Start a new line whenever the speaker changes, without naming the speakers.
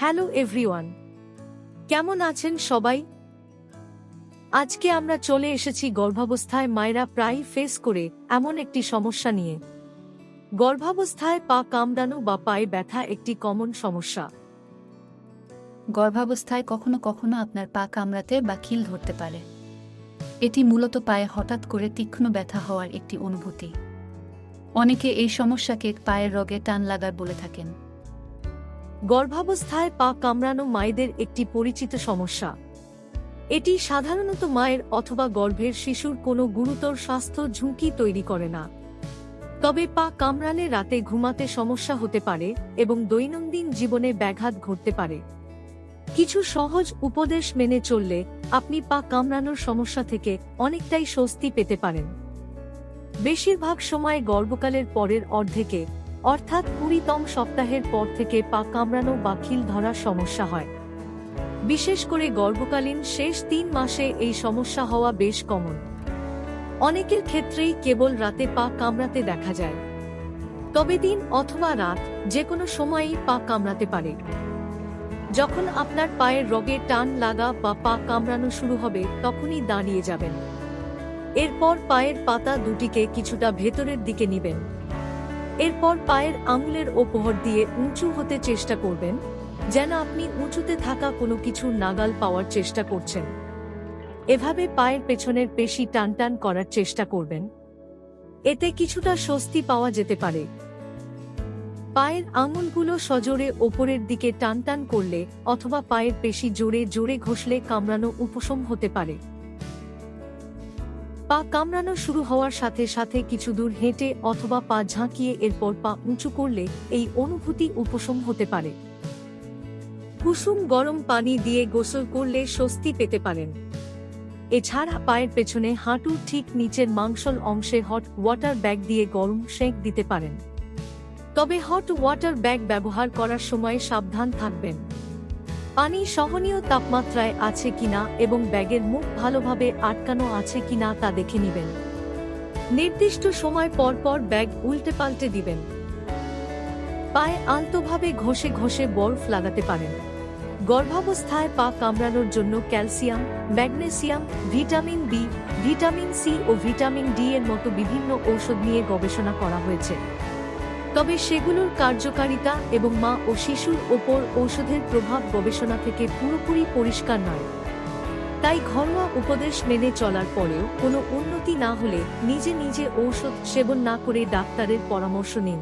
Hello everyone. কেমন আছেন সবাই? আজকে আমরা চলে এসেছি গর্ভাবস্থায় মায়েরা প্রায় ফেস করে এমন একটি সমস্যা নিয়ে। গর্ভাবস্থায় পা কামড়ানো বা পায়ে ব্যথা একটি কমন সমস্যা।
গর্ভাবস্থায় কখনো কখনো আপনার পা কামড়াতে বা খিল ধরতে পারে। এটি মূলত পায়ে হঠাৎ করে তীক্ষ্ণ ব্যথা হওয়ার একটি অনুভূতি। অনেকে এই সমস্যাকে পায়ের রগে টান লাগায় বলে থাকেন।
গর্ভাবস্থায় পা কামড়ানো মায়েদের একটি পরিচিত সমস্যা। এটি সাধারণত মায়ের অথবা গর্ভের শিশুর কোনো গুরুতর স্বাস্থ্য ঝুঁকি তৈরি করে না। তবে পা কামড়ালে রাতে ঘুমাতে সমস্যা হতে পারে এবং দৈনন্দিন জীবনে ব্যাঘাত ঘটতে পারে। কিছু সহজ উপদেশ মেনে চললে আপনি পা কামড়ানোর সমস্যা থেকে অনেকটাই স্বস্তি পেতে পারেন। বেশিরভাগ সময় গর্ভকালের পরের অর্ধেকে অর্থাৎ কুড়িতম সপ্তাহের পর থেকে পা কামড়ানো বা খিল ধরার সমস্যা হয়। বিশেষ করে গর্ভকালীন শেষ তিন মাসে এই সমস্যা হওয়া বেশ কমন অনেকের ক্ষেত্রেই কেবল রাতে পা কামড়াতে দেখা যায়। তবে দিন অথবা রাত যে কোনো সময়ই পা কামড়াতে পারে। যখন আপনার পায়ের রগে টান লাগা বা পা কামড়ানো শুরু হবে, তখনই দাঁড়িয়ে যাবেন। এরপর পায়ের পাতা দুটিকে কিছুটা ভেতরের দিকে নিবেন। এরপর পায়ের আঙুলের ওপর দিয়ে উঁচু হতে চেষ্টা করবেন, যেন আপনি উঁচুতে থাকা কোনো কিছু নাগাল পাওয়ার চেষ্টা করছেন। এভাবে পায়ের পেছনের পেশি টানটান করার চেষ্টা করবেন। এতে কিছুটা স্বস্তি পাওয়া যেতে পারে। পায়ের আঙুলগুলো সজোরে ওপরের দিকে টানটান করলে অথবা পায়ের পেশি জোরে জোরে ঘষলে কামড়ানো উপশম হতে পারে। পা কামড়ানো শুরু হওয়ার সাথে সাথে কিছু দূর হেঁটে অথবা পা ঝাঁকিয়ে এরপর পা উঁচু করলে এই অনুভূতি উপশম হতে পারে। কুসুম গরম পানি দিয়ে গোসল করলে স্বস্তি পেতে পারেন। এছাড়া পায়ের পেছনে হাঁটুর ঠিক নিচের মাংসল অংশে হট ওয়াটার ব্যাগ দিয়ে গরম সেঁক দিতে পারেন। তবে হট ওয়াটার ব্যাগ ব্যবহার করার সময় সাবধান থাকবেন। পানি সহনীয় তাপমাত্রায় আছে কিনা এবং ব্যাগের মুখ ভালোভাবে আটকানো আছে কিনা তা দেখে নেবেন। নির্দিষ্ট সময় পর পর ব্যাগ উল্টে পাল্টে দিবেন। পায়ে আলতোভাবে ঘষে ঘষে বরফ লাগাতে পারেন। গর্ভাবস্থায় পা কামড়ানোর জন্য calcium, magnesium, vitamin B, vitamin C ও ভিটামিন ডি এর মতো বিভিন্ন ঔষধ নিয়ে গবেষণা করা হয়েছে। তবে সেগুলোর কার্যকারিতা এবং মা ও শিশুর ওপর ঔষধের প্রভাব গবেষণা থেকে পুরোপুরি পরিষ্কার নয়। তাই ঘরোয়া উপদেশ মেনে চলার পরেও কোনো উন্নতি না হলে নিজে নিজে ঔষধ সেবন না করে ডাক্তারের পরামর্শ নিন।